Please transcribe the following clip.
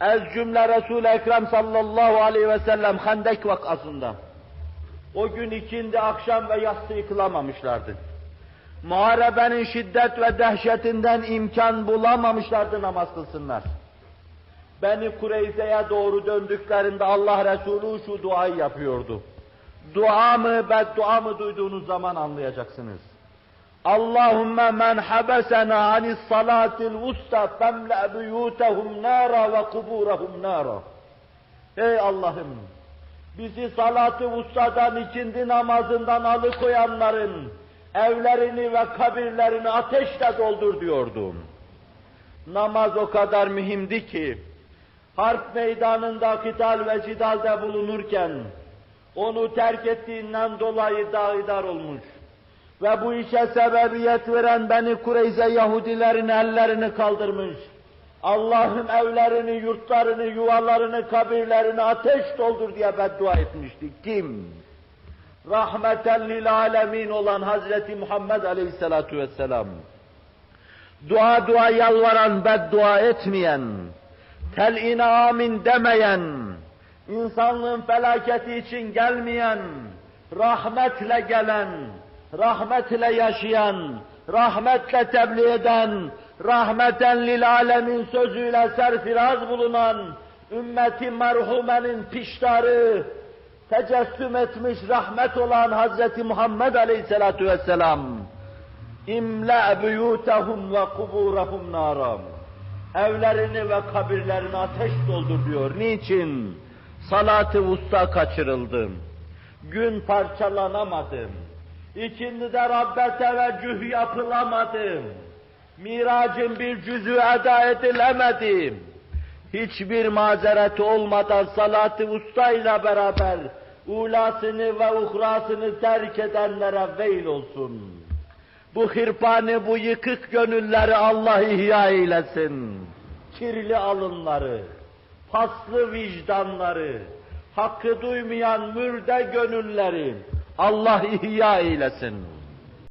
Ez cümle Resul-i Ekrem sallallahu aleyhi ve sellem Hendek vakasında. O gün ikindi akşam ve yatsı yıkılamamışlardı. Muharebenin şiddet ve dehşetinden imkan bulamamışlardı namaz kılsınlar. Beni Kureyze'ye doğru döndüklerinde Allah Resulü şu duayı yapıyordu. Dua mı, beddua mı duyduğunuz zaman anlayacaksınız. Allahümme men habesena anis salatil usta femle buyutehum nara ve kuburehum nara. Ey Allah'ım! Bizi salat-ı ustadan ikindi namazından alıkoyanların evlerini ve kabirlerini ateşle doldur diyordum. Namaz o kadar mühimdi ki, harp meydanında kital ve cidalde bulunurken, onu terk ettiğinden dolayı dağidar olmuş ve bu işe sebebiyet veren Beni Kureyze Yahudilerin ellerini kaldırmış. Allah'ım evlerini, yurtlarını, yuvalarını, kabirlerini ateş doldur diye beddua etmişti. Kim? Rahmeten lil alemin olan Hazreti Muhammed Aleyhisselatu Vesselam. Dua dua yalvaran, beddua etmeyen, tel'ine amin demeyen, insanlığın felaketi için gelmeyen, rahmetle gelen, rahmetle yaşayan, rahmetle tebliğ eden, rahmeten lil alemin sözüyle serfiraz bulunan, ümmeti merhumenin piştarı, tecessüm etmiş rahmet olan Hazreti Muhammed Aleyhisselatu Vesselam, imla buyutahum ve kuburahum naram. Evlerini ve kabirlerini ateş doldur diyor. Niçin? Salat-ı usta kaçırıldı. Gün parçalanamadı. İkindi de Rabbe teveccüh yapılamadı. Miracın bir cüzü eda edilemedi. Hiçbir mazeret olmadan salat-ı usta beraber ulasını ve uhrasını terk edenlere veil olsun. Bu hırpanı, bu yıkık gönülleri Allah ihya eylesin. Kirli alınları, paslı vicdanları, hakkı duymayan mürde gönülleri Allah ihya eylesin.